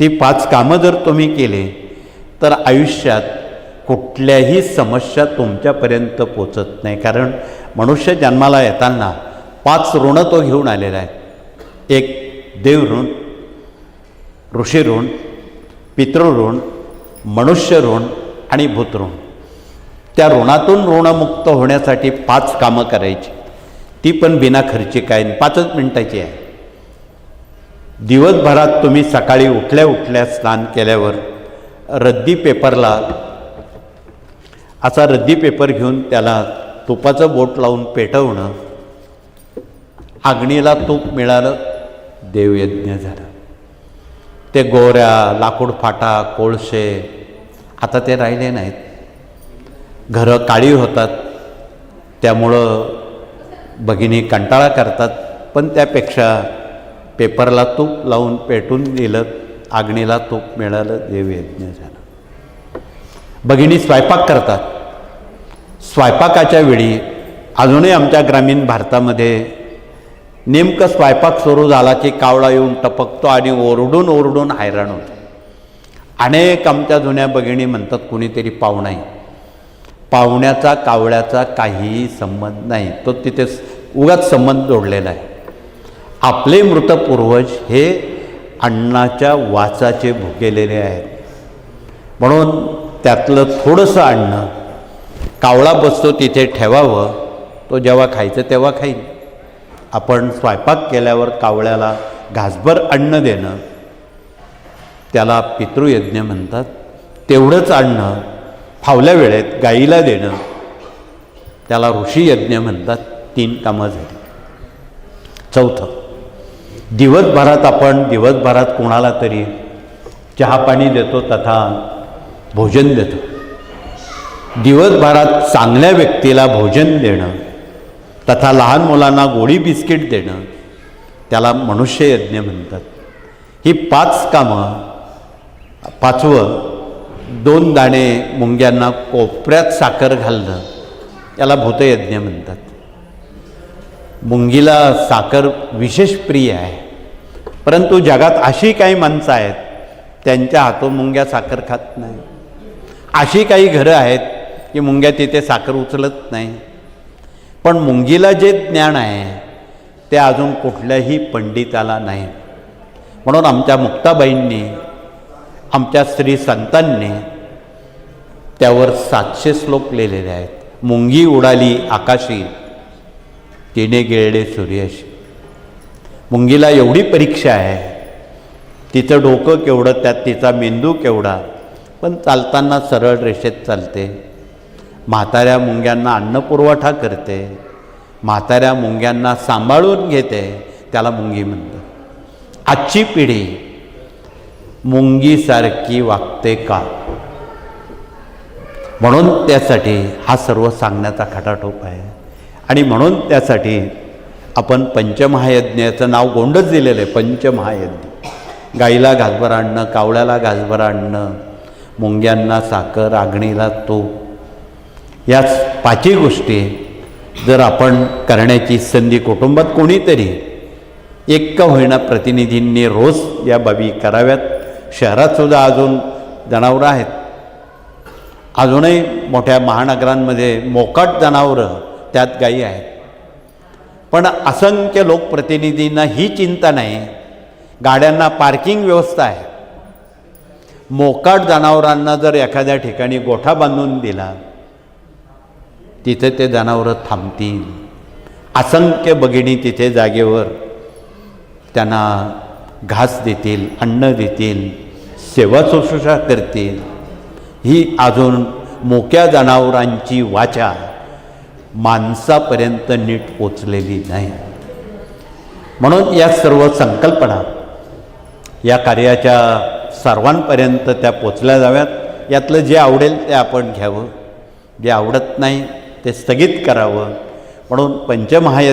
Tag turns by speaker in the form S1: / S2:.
S1: ती पाच कामं जर तुम्ही केले तर आयुष्यात कुठल्याही समस्या तुमच्यापर्यंत पोचत नाही. कारण मनुष्य जन्माला येताना पाच ऋण तो घेऊन आलेला आहे. एक देव ऋण ऋषी ऋण पितृऋण मनुष्य ऋण आणि भूतऋण त्या ऋणातून ऋणमुक्त होण्यासाठी पाच कामं करायची. ती पण बिना खर्ची काय पाचच मिनटाची आहे. दिवसभरात तुम्ही सकाळी उठल्या उठल्या स्नान केल्यावर रद्दी पेपरला असा रद्दी पेपर घेऊन त्याला तुपाचं बोट लावून पेटवणं आग्नीला तूप मिळालं देवयज्ञ झालं. ते गोऱ्या लाकूड फाटा कोळसे आता ते राहिले नाहीत. घरं काळी होतात त्यामुळं भगिनी कंटाळा करतात पण त्यापेक्षा पेपरला तूप लावून पेटून दिलं आग्नीला तूप मिळालं देवयज्ञ झालं. भगिनी स्वयंपाक करतात. स्वयंपाकाच्या वेळी अजूनही आमच्या ग्रामीण भारतामध्ये नेमकं स्वयंपाक सुरू झाला की कावळा येऊन टपकतो आणि ओरडून ओरडून हैराण होतो. अनेक आमच्या जुन्या भगिनी म्हणतात कुणीतरी पाहुणाही पाहुण्याचा कावळ्याचा काहीही संबंध नाही. तो तिथे उगाच संबंध जोडलेला आहे. आपले मृत पूर्वज हे अन्नाच्या वाचाचे भुकेलेले आहेत. म्हणून त्यातलं थोडंसं अन्न कावळा बसतो तिथे ठेवावं तो जेव्हा खायचं तेव्हा खाईल आपण स्वयंपाक केल्यावर कावळ्याला घासभर अन्न देणं त्याला पितृयज्ञ म्हणतात. तेवढंच अन्न फावल्या वेळेत गाईला देणं त्याला ऋषी यज्ञ म्हणतात. तीन कामं झाली. चौथं दिवसभरात आपण दिवसभरात कोणाला तरी चहा पाणी देतो तथा भोजन देतो. दिवसभरात चांगल्या व्यक्तीला भोजन देणं तथा लहान मुलांना गोळी बिस्किट देणं त्याला मनुष्ययज्ञ म्हणतात. ही पाच कामं पाचवं दोन दाणे मुंग्यांना कोपऱ्यात साखर घालणं याला भूतयज्ञ म्हणतात. मुंगीला साखर विशेष प्रिय आहे. परंतु जगात अशी काही माणसं आहेत त्यांच्या हातून मुंग्या साखर खात नाही. अशी काही घरं आहेत की मुंग्या तिथे साखर उचलत नाही. पण मुंगीला जे ज्ञान आहे ते अजून कुठल्याही पंडिताला नाही. म्हणून आमच्या मुक्ताबाईंनी आमच्या स्त्री संतांनी त्यावर सातशे श्लोक लिहिलेले आहेत. मुंगी उडाली आकाशी तिने गिळले सूर्यश. मुंगीला एवढी परीक्षा आहे. तिचं डोकं केवढं त्यात तिचा मेंदू केवढा. पण चालताना सरळ रेषेत चालते. म्हाताऱ्या मुंग्यांना अन्नपुरवठा करते. म्हाताऱ्या मुंग्यांना सांभाळून घेते त्याला मुंगी म्हणतात. आजची पिढी मुंगीसारखी वागते का? म्हणून त्यासाठी हा सर्व सांगण्याचा खटाटोप आहे. आणि म्हणून त्यासाठी आपण पंचमहायज्ञाचं नाव गोंडच दिलेलं आहे पंचमहायज्ञ. गाईला घासभर आणणं कावळ्याला घासभर आणणं मुंग्यांना साखर आगणीला तो या पाचही गोष्टी जर आपण करण्याची संधी कुटुंबात कोणीतरी एक का होईना प्रतिनिधींनी रोज या बाबी कराव्यात. शहरातसुद्धा अजून जनावरं आहेत. अजूनही मोठ्या महानगरांमध्ये मोकाट जनावरं त्यात गायी आहेत पण असंख्य लोकप्रतिनिधींना ही चिंता नाही. गाड्यांना पार्किंग व्यवस्था आहे. मोकाट जनावरांना जर एखाद्या ठिकाणी गोठा बांधून दिला तिथे ते जनावरं थांबतील. असंख्य बघिणी तिथे जागेवर त्यांना घास देतील अन्न देतील सेवा शुश्रूषा करतील. ही अजून मोक्या जनावरांची वाचा. माणसापर्यंत नीट पोचलेली नाही. म्हणून या सर्व संकल्पना या कार्याच्या सर्वांपर्यंत त्या पोचल्या जाव्यात. यातलं जे आवडेल ते आपण घ्यावं. जे आवडत नाही ते स्थगित करावं. म्हणून पंचमहायज्ञ